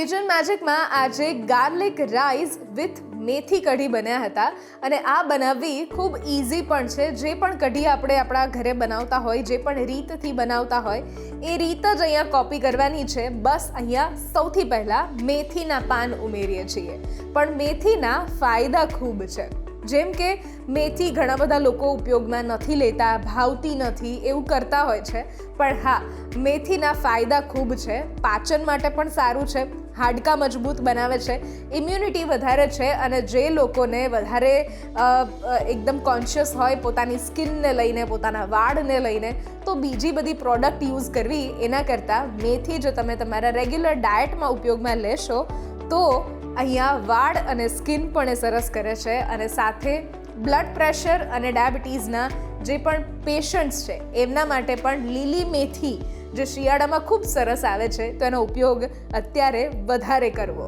Kitchen મેજિકમાં આજે garlic rice with મેથી કઢી બન્યા હતા અને આ બનાવવી ખૂબ ઇઝી પણ છે. જે પણ કઢી આપણે આપણા ઘરે બનાવતા હોય, જે પણ રીતથી બનાવતા હોય, એ રીત જ અહીંયા કોપી કરવાની છે. બસ અહીંયા સૌથી પહેલાં મેથીના પાન ઉમેરીએ છીએ. પણ મેથીના ફાયદા ખૂબ છે. જેમ કે મેથી ઘણા બધા લોકો ઉપયોગમાં નથી લેતા, ભાવતી નથી, એવું કરતા હોય છે. પણ હા, મેથીના ફાયદા ખૂબ છે. પાચન માટે પણ સારું છે. હાડકાં મજબૂત બનાવે છે ઇમ્યુનિટી વધારે છે અને જે લોકોને વધારે એકદમ કોન્શિયસ હોય, પોતાની સ્કિનને લઈને, પોતાના વાળને લઈને, તો બીજી બધી પ્રોડક્ટ યુઝ કરવી એના કરતાં મેથી જો તમે તમારા રેગ્યુલર ડાયટમાં ઉપયોગમાં લેશો, તો અહીંયા વાળ અને સ્કિન પણ એ સરસ કરે છે અને સાથે બ્લડ પ્રેશર અને ડાયાબિટીસના જે પણ પેશન્ટ્સ છે, એમના માટે પણ લીલી મેથી જે શિયાળામાં ખૂબ સરસ આવે છે તો એનો ઉપયોગ અત્યારે વધારે કરવો.